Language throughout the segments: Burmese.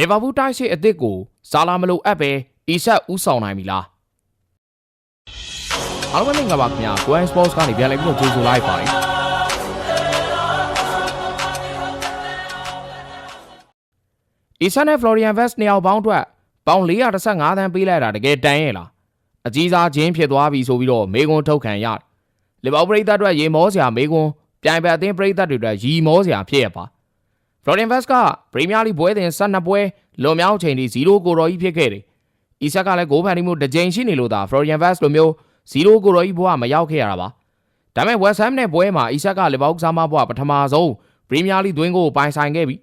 လီဗာပူးတိုက်စစ်အသစ်ကိုဇာလာမလိုအပ်ပဲအီဆက်ဦးဆောင်နိုင်ပြီလားအားလုံးပဲမင်္ဂလာပါခင်ဗျာ Goan Sports ကနေပြန်လည်ပြီးတော့ကြိုဆိုလိုက်ပါတယ်အီဆက်နဲ့ Florian Vest နှစ်ယောက်ပေါင်းအတွက်ပေါင်415သန်းပေးလိုက်တာတကယ်တန်ရဲ့လားအကြီးစားချင်းဖြစ်သွားပြီဆိုပြီးတော့မေကွန်းထုတ်ခံရတယ်လီဗာပူးပရိသတ်အတွက်ရေမောစရာမေကွန်းပြိုင်ပတ်အသင်းပရိသတ်တွေအတွက်ရီမောစရာဖြစ်ရပါ Florian Vest ကပရီးမီးယားလိပွဲစဉ်12ပွဲလွန်မြောက်ချိန်ထိ0ကိုတော်ကြီးဖြစ်ခဲ့တယ်။အီဆက်ကလည်းဂိုးဖန်တီးမှုတစ်ကြိမ်ရှိနေလို့သာ Florian Vest လိုမျိုး0ကိုတော်ကြီးဘဝမရောက်ခဲ့ရတာပါ။ဒါပေမဲ့ West Ham နဲ့ပွဲမှာအီဆက်ကလီဗာပူးကစားမဘဝပထမဆုံးပရီးမီးယားလိသွင်းကိုပိုင်ဆိုင်ခဲ့ပြီး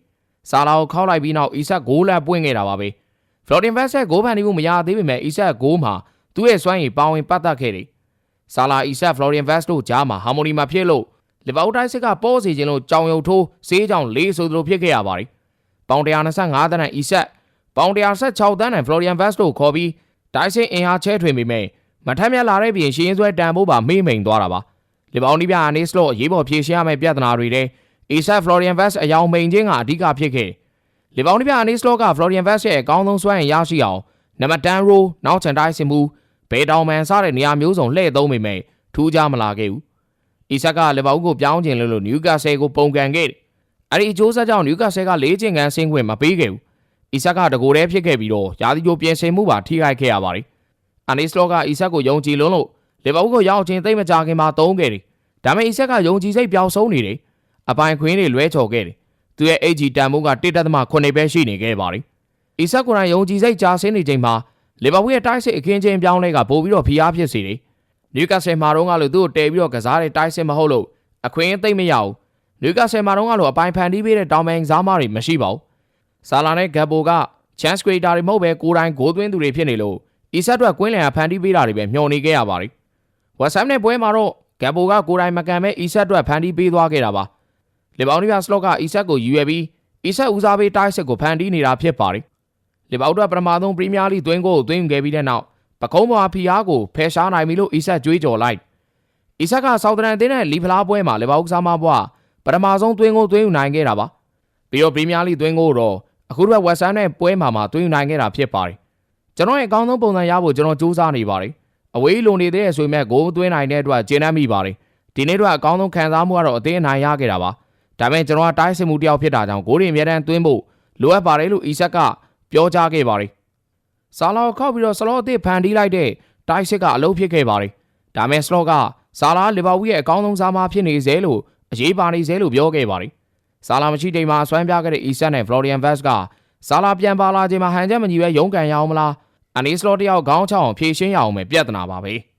ဆာလာကိုခောက်လိုက်ပြီးနောက်အီဆက်ဂိုးလက်ပွင့်ခဲ့တာပါပဲ။ Florian Vest ရဲ့ဂိုးဖန်တီးမှုမရသေးပေမဲ့အီဆက်ဂိုးမှာသူ့ရဲ့စွမ်းရည်ပါဝင်ပတ်သက်ခဲ့တယ်။ဆာလာအီဆက် Florian Vest တို့ကြားမှာဟာမိုနီမှာဖြစ်လို့ လီဗာပူးတိုက်စစ်ကပေါ်စီခြင်းလို့ကြောင်ရုံထိုးစေးကြောင်လေးဆိုသလိုဖြစ်ခဲ့ရပါတယ်။ပေါင်125တန်းနဲ့အီဆက်ပေါင်116တန်းနဲ့ Florian Vest တို့ခေါ်ပြီးတိုက်စစ်အင်အားချဲထွင်ပေမဲ့မထက်မြက်လာတဲ့ပြင်ရှင်းဆွဲတန်ဖို့ပါမေးမိန်သွားတာပါ။လီဗာပူးနီးပြအာနေစ်လို့ရေးပေါ်ဖြေရှင်းရမယ့်ပြဿနာတွေတဲ့အီဆက် Florian Vest အယောင်မိန်ခြင်းကအဓိကဖြစ်ခဲ့လီဗာပူးနီးပြအာနေစ်လို့က Florian Vest ရဲ့အကောင်းဆုံးစွမ်းရည်ရရှိအောင်နံပါတ်10 row နောက်ချန်တိုက်စစ်မှုဘေတောင်မန်စတဲ့နေရာမျိုးစုံလှည့်သုံးပေမဲ့ထူးခြားမလာခဲ့ဘူး။ အီဆက်ကလီဗာပူးကိုပြောင်းကျင်လို့လို့နယူကာဆယ်ကိုပုံကန်ခဲ့တယ်။အဲ့ဒီအကျိုးဆက်ကြောင့်နယူကာဆယ်က၄ကျင်ကန်ဆင်းခွင့်မပေးခဲ့ဘူး။အီဆက်ကတကိုယ်တည်းဖြစ်ခဲ့ပြီးတော့ယာဒီယိုပြင်ဆင်မှုပါထိခိုက်ခဲ့ရပါတယ်။အန်နီစလောကအီဆက်ကိုယုံကြည်လွန်းလို့လီဗာပူးကိုရောက်ချင်းသိမ့်မကြခင်မှာသုံးခဲ့တယ်။ဒါပေမဲ့အီဆက်ကယုံကြည်စိတ်ပျောက်ဆုံးနေတယ်။အပိုင်ခွင်းတွေလွဲချော်ခဲ့တယ်။သူရဲ့ AG တန်ဖိုးက1.9ပဲရှိနေခဲ့ပါတယ်။အီဆက်ကိုယ်တိုင်ယုံကြည်စိတ်ကြာဆင်းနေချိန်မှာလီဗာပူးရဲ့တိုက်စစ်အခင်းချင်းပြောင်းလဲကပို့ပြီးတော့ဖိအားဖြစ်စေတယ်။ နယူကာဆယ်မှာတော့ကလို့သူ့ကိုတဲပြီးတော့ကစားတဲ့တိုက်စစ်မဟုတ်လို့အခွင့်အသိမ့်မရဘူး။နယူကာဆယ်မှာတော့ကလို့အပိုင်ဖန်တီးပေးတဲ့တောင်ပန်စားမတွေမရှိပါဘူး။ဆာလာနဲ့ဂက်ဘိုက chance creator တွေမဟုတ်ပဲကိုယ်တိုင်ဂိုးသွင်းသူတွေဖြစ်နေလို့အီဆက်အတွက်ကွင်းလန်ကဖန်တီးပေးတာတွေပဲမျှော်နေခဲ့ရပါတယ်။ဝက်ဆမ်နဲ့ပွဲမှာတော့ဂက်ဘိုကကိုယ်တိုင်မကန်မဲ့အီဆက်အတွက်ဖန်တီးပေးသွားခဲ့တာပါ။လီဗာပူးနီးယားစလော့ကအီဆက်ကိုယူရပြီးအီဆက်ဦးစားပေးတိုက်စစ်ကိုဖန်တီးနေတာဖြစ်ပါတယ်။လီဗာပူးအတွက်ပထမဆုံးပရီးမီးယားလိသွင်းကိုသွင်းခဲ့ပြီးတဲ့နောက် ပကုံးပေါ်ဖီအားကိုဖယ်ရှားနိုင်ပြီလို့အီဆက်ကြွေးကြော်လိုက်။အီဆက်ကဆောက်တရန်အသင်းနဲ့လီဖလားပွဲမှာလီဗာပူးကစားမဘွားပထမဆုံးသွင်းကိုသွင်းယူနိုင်ခဲ့တာပါ။ပြီးတော့ပရီးမီးယားလိသွင်းကိုတော့အခုတော့ဝက်ဆမ်နဲ့ပွဲမှာမှာသွင်းယူနိုင်ခဲ့တာဖြစ်ပါတယ်။ကျွန်တော်ရဲ့အကောင်းဆုံးပုံစံရဖို့ကျွန်တော်စူးစမ်းနေပါတယ်။အဝေးလုံနေတဲ့ဆိုပေမဲ့ဂိုးသွင်းနိုင်တဲ့အတွက်ကျင်းနှံ့မိပါတယ်။ဒီနေ့တော့အကောင်းဆုံးခံစားမှုကတော့အသင်းအနိုင်ရခဲ့တာပါ။ဒါပေမဲ့ကျွန်တော်ကတိုက်စစ်မှုတယောက်ဖြစ်တာကြောင့်ဂိုးတွေအများတန်းသွင်းဖို့လိုအပ်ပါတယ်လို့အီဆက်ကပြောကြားခဲ့ပါတယ်။ ဆာလာကိုခောက်ပြီးတော့စလော့အသစ်ဖန်တီးလိုက်တဲ့တိုက်စစ်ကအလုပ်ဖြစ်ခဲ့ပါတယ်။ဒါမဲ့စလော့ကဆာလာလီဗာပူးရဲ့အကောင်းဆုံးစားမဖြစ်နေစေလို့အရေးပါနေစေလို့ပြောခဲ့ပါတယ်။ဆာလာမရှိတိမ်မှာဆွမ်းပြခဲ့တဲ့အီဆက်နဲ့ Florian Vest ကဆာလာပြန်ပါလာချိန်မှာဟန်ချက်မညီပဲရုန်းကန်ရအောင်မလား။အနီစလော့တယောက်ခေါင်းချောင်းဖြည့်ရှင်းရအောင်ပဲပြဿနာပါပဲ။